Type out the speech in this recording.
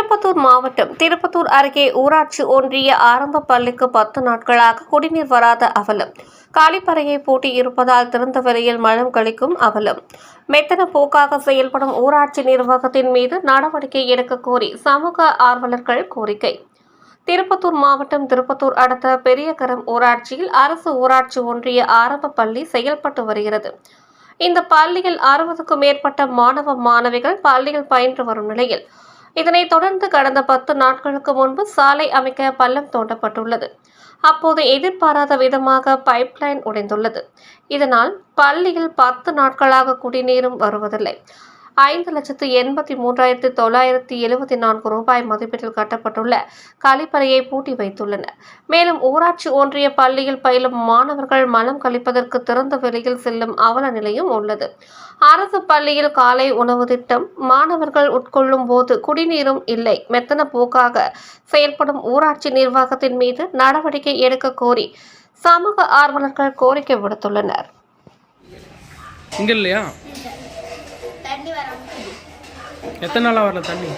திருப்பத்தூர் மாவட்டம் திருப்பத்தூர் அருகே ஊராட்சி ஒன்றிய ஆரம்ப பள்ளிக்கு பத்து நாட்களாக குடிநீர் வராத அவலம். காலிப்பறையை பூட்டி இருப்பதால் திறந்த வெளியில் மலம் கழிக்கும் அவலம். மெத்தன போக்காக செயல்படும் ஊராட்சி நிர்வாகத்தின் மீது நடவடிக்கை எடுக்க கோரி சமூக ஆர்வலர்கள் கோரிக்கை. திருப்பத்தூர் மாவட்டம் திருப்பத்தூர் அடுத்த பெரியகரம் ஊராட்சியில் அரசு ஊராட்சி ஒன்றிய ஆரம்ப பள்ளி செயல்பட்டு வருகிறது. இந்த பள்ளியில் அறுபதுக்கும் மேற்பட்ட மாணவ மாணவிகள் பள்ளியில் பயின்று வரும் நிலையில் இதனைத் தொடர்ந்து கடந்த பத்து நாட்களுக்கு முன்பு சாலை அமைக்க பள்ளம் தோண்டப்பட்டுள்ளது. அப்போது எதிர்பாராத விதமாக பைப்லைன் உடைந்துள்ளது. இதனால் பள்ளியில் பத்து நாட்களாக குடிநீரும் வருவதில்லை. ஐந்து லட்சத்து எண்பத்தி மூன்றாயிரத்து தொள்ளாயிரத்தி எழுபத்தி நான்கு ரூபாய் மதிப்பீட்டில் கட்டப்பட்டுள்ள கழிப்பறையை பூட்டி வைத்துள்ளனர். மேலும் ஊராட்சி ஒன்றிய பள்ளியில் பயிலும் மாணவர்கள் மலம் கழிப்பதற்கு திறந்த வெளியில் செல்லும் அவல நிலையும் உள்ளது. அரசு பள்ளியில் காலை உணவு திட்டம் மாணவர்கள் உட்கொள்ளும் போது குடிநீரும் இல்லை. மெத்தன போக்காக செயல்படும் ஊராட்சி நிர்வாகத்தின் மீது நடவடிக்கை எடுக்க கோரி சமூக ஆர்வலர்கள் கோரிக்கை விடுத்துள்ளனர். இங்க இல்லையா? தண்ணி வர எத்தனை நாளாக வரல தண்ணி?